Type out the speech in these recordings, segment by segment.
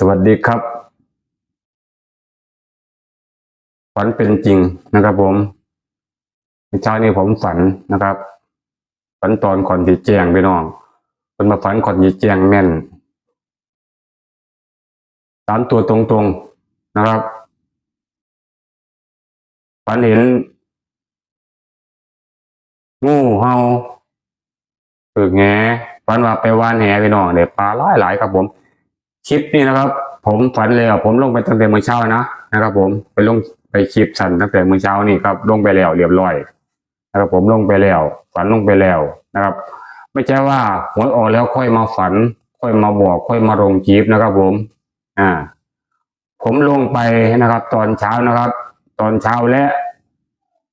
สวัสดีครับฝันเป็นจริงนะครับ ผมเช้านี้ผมฝันนะครับฝันตอนก่อนที่แจ้งไปน้องคนมาฝันก่อนที่แจ้งแม่นสามตัวตรงๆนะครับฝันเห็นงูเห่าตึกแงฝันว่าไปว่านแหไปน้องเดี๋ยวปลาหลายหลายครับผม คลิปนี้นะครับ ผมฝันเลยอะผมลงไปตั้งแต่เมื่อเช้านะนะครับ ผมไปลงไปคลิปสั่นตั้งแต่เมื่อเช้านี่ครับลงไปแล้วเรียบร้อยนะครับผมลงไปแล้วฝันลงไปแล้วนะครับ ไม่ใช่ว่าหวยออกแล้วค่อยมาฝัน ค่อยมาบอกค่อยมาลงคลิปนะครับ ผม อ่า ผมลงไปนะครับ ตอนเช้านะครับ ตอนเช้าและ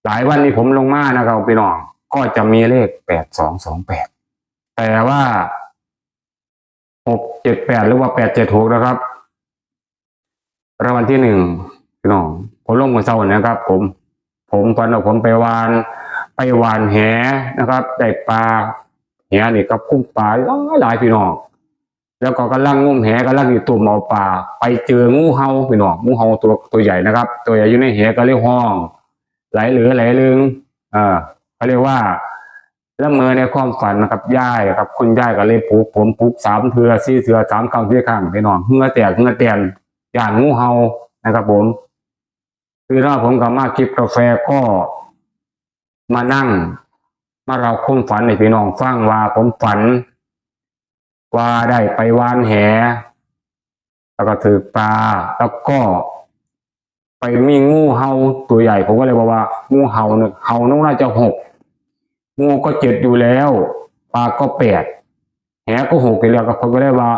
หลายวันนี้ผมลงมานะครับพี่น้องก็จะมีเลขแปดสองสองแปดแต่ว่า หกเจ็ดแปดหรือว่าแปดเจ็ดหกนะครับรางวัลที่หนึ่งพี่น้องผมลงมือเศร้านะครับ ผม ผมตอนนั้นผมไปวาน ไปวานแหนะครับได้ปลาแหนี่กับกุ้งปลาหลายพี่น้องแล้วก็กำลังงุ้มแหกำลังอยู่ตุ่มเอาปลาไปเจองูเห่าพี่น้องงูเห่าตัวตัวใหญ่นะครับ ตัวใหญ่อยู่ในแหก็เรียกห้อง ไหลเหลือไหลลึงอ่าเขาเรียกว่า และเมื่อในความฝันนะครับย่ายครับ คุณย่ายก็เลยปลูกผมปลูกสามเถือสี่เถือสามคำสี่ครั้งไปนอนเหงือแตกเหงือแตนอย่างงูเห่านะครับผมคือถ้าผมกับมากิบกาแฟก็มานั่ง มาเราคุ้มฝันในพี่น้องฟังว่าผมฝัน ว่าได้ไปวานแห แล้วก็ถือปลาแล้วก็ไปมีงูเห่าตัวใหญ่ผมก็เลยบอกว่า งูเห่าเนี่ยเห่าน้องน่าจะหก งูก็เจ็ดอยู่แล้วปลาก็แปดแหก็หกไปแล้วก็ผมก็ได้ว่า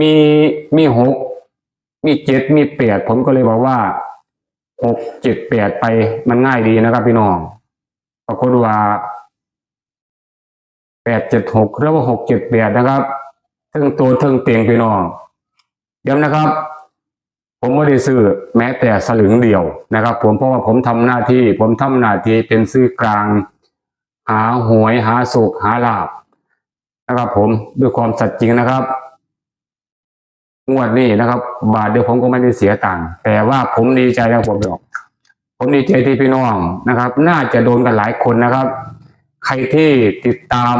มีมีหกมีเจ็ดมีแปดผมก็เลยบอกว่าหกเจ็ดแปดไปมันง่ายดีนะครับพี่น้องปรากฏว่าแปดเจ็ดหกหรือว่าหกเจ็ดแปดนะครับทึ่งตัวทึ่งเตียงพี่น้องย้ำนะครับ ผมไม่ได้ซื้อแม้แต่สลึงเดียวนะครับ ผมเพราะว่าผมทำหน้าที่ ผมทำหน้าที่เป็นซื้อกลาง หาหวยหาสุขหาลาบนะครับ ผมด้วยความสัตย์จริงนะครับงวดนี้นะครับ บาทเดียวผมก็ไม่ได้เสียตังค์แต่ว่าผมดีใจนะผมบอกผมดีใจที่พี่น้องนะครับ น่าจะโดนกันหลายคนนะครับ ใครที่ติดตาม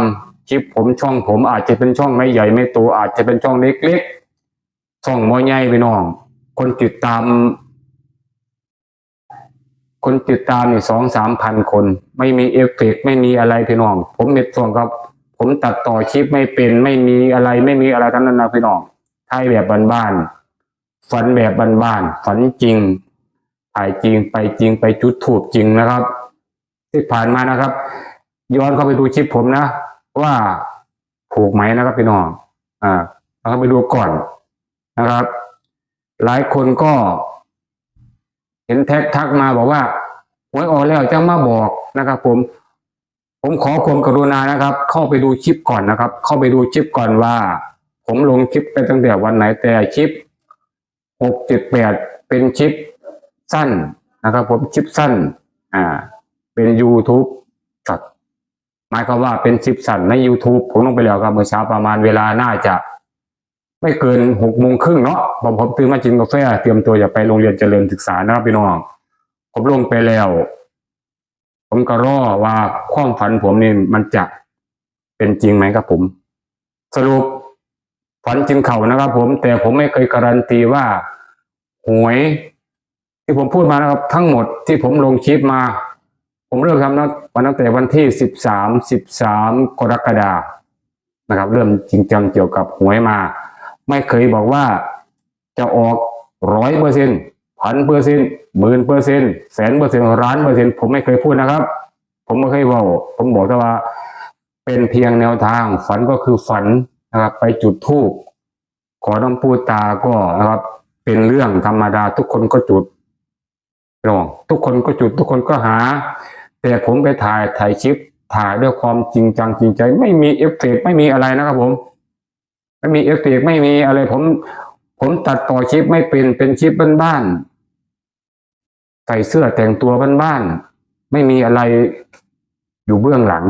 คลิปผมช่องผมอาจจะเป็นช่องไม่ใหญ่ไม่โตอาจจะเป็นช่องเล็กๆช่องมอใหญ่พี่น้อง คนติดตาม คนติดตามนี่สองสามพันคน ไม่มีเอฟเฟกต์ไม่มีอะไรพี่น้อง ผมเน็ตส่วนครับ ผมตัดต่อคลิปไม่เป็น ไม่มีอะไรไม่มีอะไรทั้งนั้นนะพี่น้องถ่ายแบบบ้านๆฝันแบบบ้านๆฝันจริงถ่ายจริงไปจริงไปจุดถูกจริงนะครับ ที่ผ่านมานะครับ ย้อนเข้าไปดูคลิปผมนะ ว่าถูกไหมนะครับพี่น้องอ่าเราเข้าไปดูก่อนนะครับ หลายคนก็ เห็นแท็กทักมาบอกว่าหวยออกแล้วจะมาบอกนะครับ ผม ผมขอความกรุณานะครับ เข้าไปดูคลิปก่อนนะครับ เข้าไปดูคลิปก่อนว่า ผมลงคลิปไปตั้งแต่วันไหนแต่คลิปหกเจ็ดแปดเป็นคลิปสั้นนะครับ ผมคลิปสั้น อ่า เป็น YouTube ครับหมายความว่าเป็นคลิปสั้นใน YouTube ผมลงไปแล้วครับเมื่อเช้าประมาณเวลาน่าจะ ไม่เกินหกโมงครึ่งเนาะผมผมตื่นมากินกาแฟเตรียมตัวจะไปโรงเรียนเจริญศึกษานะครับพี่น้องผมลงไปแล้ว ผมก็รอว่าความฝันผมนี่มันจะเป็นจริงไหมครับผม สรุปฝันจริงเขานะครับ ผม แต่ผมไม่เคยการันตีว่าหวยที่ผมพูดมานะครับ ทั้งหมดที่ผมลงคลิปมา ผมเริ่มทำนะวันตั้งแต่วันที่สิบสามสิบสามกรกฎานะครับ เริ่มจริงจังเกี่ยวกับหวยมา ไม่เคยบอกว่าจะออกร้อยเปอร์เซ็นพันเปอร์เซ็นหมื่นเปอร์เซ็นแสนเปอร์เซ็นล้านเปอร์เซ็นผมไม่เคยพูดนะครับ ผมไม่เคยบอกผมบอกแต่ว่า เป็นเพียงแนวทาง ฝันก็คือฝันนะครับ ไปจุดธูปขอน้ำปูตาก็นะครับ เป็นเรื่องธรรมดาทุกคนก็จุดลองทุกคนก็จุดทุกคนก็หา แต่ผมไปถ่ายถ่ายคลิปถ่ายด้วยความจริงจังจริงใจ ไม่มีเอฟเฟกไม่มีอะไรนะครับผม ไม่มีเอฟเฟกไม่มีอะไรผม ผมตัดต่อคลิปไม่เป็นเป็นคลิปบ้านๆใส่เสื้อแต่งตัวบ้านๆไม่มีอะไรอยู่เบื้องหลัง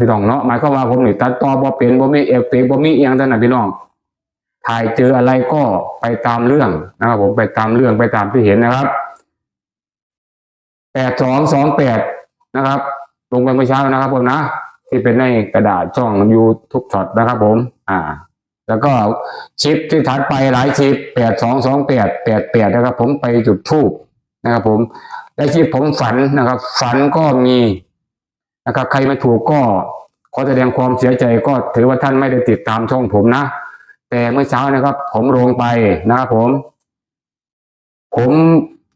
พี่น้องเนาะหมายความว่าผมนี่ตัดต่อบ่เป็นบ่มีเอฟเฟกบ่มีเอียงท่านนะพี่น้องถ่ายเจออะไรก็ไปตามเรื่องนะครับผมไปตามเรื่องไปตามที่เห็นนะครับแปดสองสองแปดนะครับ ลงไปเมื่อเช้านะครับผมนะ ที่เป็นในกระดาษช่องยูทุกช็อตนะครับผม อ่า แล้วก็ชิปที่ถัดไปหลายชิปแปดสองสองแปดแปดแปดนะครับ ผมไปจุดทูบนะครับ ผมและที่ผมฝันนะครับ ฝันก็มีนะครับ ใครไม่ถูกก็ขอแสดงความเสียใจก็ถือว่าท่านไม่ได้ติดตามช่องผมนะ แต่เมื่อเช้านะครับ ผมลงไปนะครับผม ผม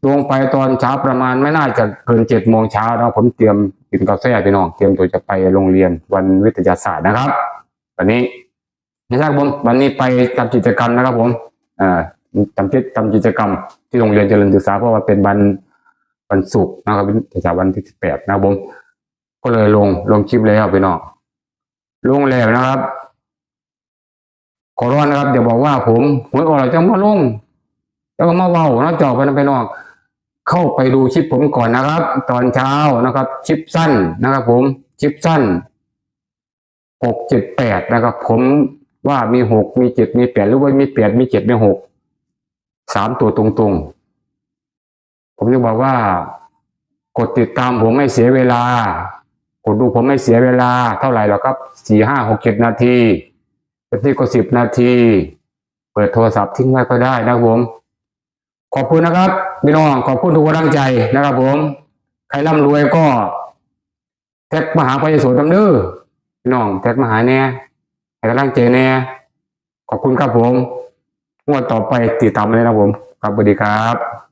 ลงไปตอนเช้าประมาณไม่น่าจะเกินเจ็ดโมงเช้านะผมเตรียมกินกาแฟพี่น้องเตรียมตัวจะไปโรงเรียนวันวิทยาศาสตร์นะครับวันนี้ นะครับผมวันนี้ไปทำกิจกรรมนะครับ ผมอ่าทำกิจทำกิจกรรมที่โรงเรียนเจริญศึกษาเพราะว่าเป็นวันวันศุกร์นะครับวิทยาวันที่สิบแปดนะครับผม ก็เลยลงลงคลิปแล้วพี่น้องลงแล้วนะครับขอร้อนนะครับเดี๋ยวบอกว่าผมหวยออกแล้วจะมาลงแล้วก็มาเว้านะจอกไปนะพี่น้องเข้าไปดูคลิปผมก่อนนะครับ ตอนเช้านะครับคลิปสั้นนะครับ ผมคลิปสั้นหกเจ็ดแปดนะครับ ผม ว่ามีหกมีเจ็ดมีแปดหรือว่ามีแปดมีเจ็ดมีหกสามตัวตรงๆ ผมจะบอกว่า กดติดตามผมไม่เสียเวลา กดดูผมไม่เสียเวลา เท่าไหร่หรอกครับสี่ห้าหกเจ็ดนาทีบางทีก็สิบนาที เปิดโทรศัพท์ทิ้งไว้ก็ได้นะครับผม ขอบคุณนะครับพี่น้องขอบคุณทุกกำลังใจนะครับผม ใครร่ำรวยก็ แท็กมาหาพระยซูดำเด้อน้องแท็กมาหาแน่ ให้กำลังใจแน่ขอบคุณครับผมงวดต่อไปติดตามเลยนะครับผม ครับสวัสดีครับ